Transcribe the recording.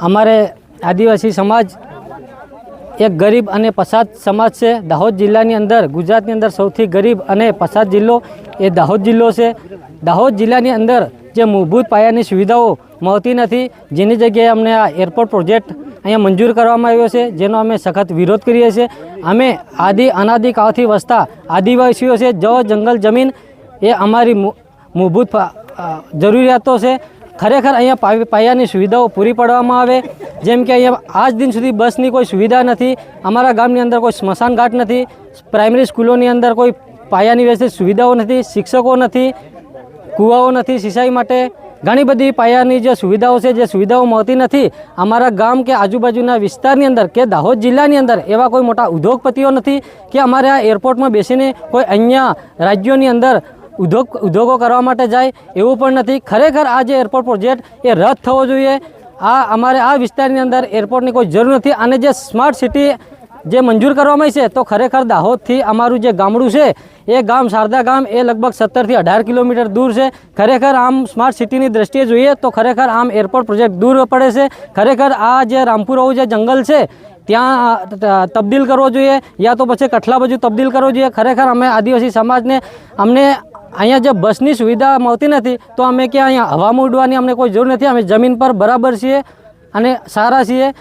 અમારે આદિવાસી સમાજ એક ગરીબ અને પછાત સમાજ છે. દાહોદ જિલ્લાની અંદર, ગુજરાતની અંદર સૌથી ગરીબ અને પછાત જિલ્લો એ દાહોદ જિલ્લો છે. દાહોદ જિલ્લાની અંદર જે મૂળભૂત પાયાની સુવિધાઓ મળતી નથી, જેની જગ્યાએ અમને આ એરપોર્ટ પ્રોજેક્ટ અહીંયા મંજૂર કરવામાં આવ્યો છે, જેનો અમે સખત વિરોધ કરીએ છીએ. અમે આદિ અનાદિકાળથી વસતા આદિવાસીઓ છે. જો જંગલ જમીન એ અમારી મૂળભૂત જરૂરિયાતો છે. ખરેખર અહીંયા પાયાની સુવિધાઓ પૂરી પાડવામાં આવે. જેમ કે અહીંયા આજ દિન સુધી બસની કોઈ સુવિધા નથી, અમારા ગામની અંદર કોઈ સ્મશાન ઘાટ નથી, પ્રાઇમરી સ્કૂલોની અંદર કોઈ પાયાની વ્યવસ્થિત સુવિધાઓ નથી, શિક્ષકો નથી, કૂવાઓ નથી સિંચાઈ માટે. ઘણી બધી પાયાની જે સુવિધાઓ છે, જે સુવિધાઓ મળતી નથી, અમારા ગામ કે આજુબાજુના વિસ્તારની અંદર કે દાહોદ જિલ્લાની અંદર એવા કોઈ મોટા ઉદ્યોગપતિઓ નથી કે અમારે આ એરપોર્ટમાં બેસીને કોઈ અન્ય રાજ્યોની અંદર ઉદ્યોગ ઉદ્યોગો કરવા માટે જાય એવું પણ નથી. ખરેખર આ જે એરપોર્ટ પ્રોજેક્ટ એ રદ થવો જોઈએ. આ અમારે આ વિસ્તારની અંદર એરપોર્ટની કોઈ જરૂર નથી. અને જે સ્માર્ટ સિટી જે મંજૂર કરવામાં છે, તો ખરેખર દાહોદથી અમારું જે ગામડું છે, એ ગામ શારદા ગામ, એ લગભગ સત્તરથી અઢાર કિલોમીટર દૂર છે. ખરેખર આમ સ્માર્ટ સિટીની દ્રષ્ટિએ જોઈએ, તો ખરેખર આમ એરપોર્ટ પ્રોજેક્ટ દૂર પડે છે. ખરેખર આ જે રામપુરાવું જે જંગલ છે, ત્યાં તબદીલ કરવો જોઈએ. યા તો પછી કઠલા બાજુ તબદીલ કરવો જોઈએ. ખરેખર અમે આદિવાસી સમાજને અમને અહીંયા જે બસની સુવિધા મળતી નથી, તો અમે ક્યાં અહીંયા હવામાં ઉડવાની અમને કોઈ જરૂર નથી. અમે જમીન પર બરાબર છીએ અને સારા છીએ.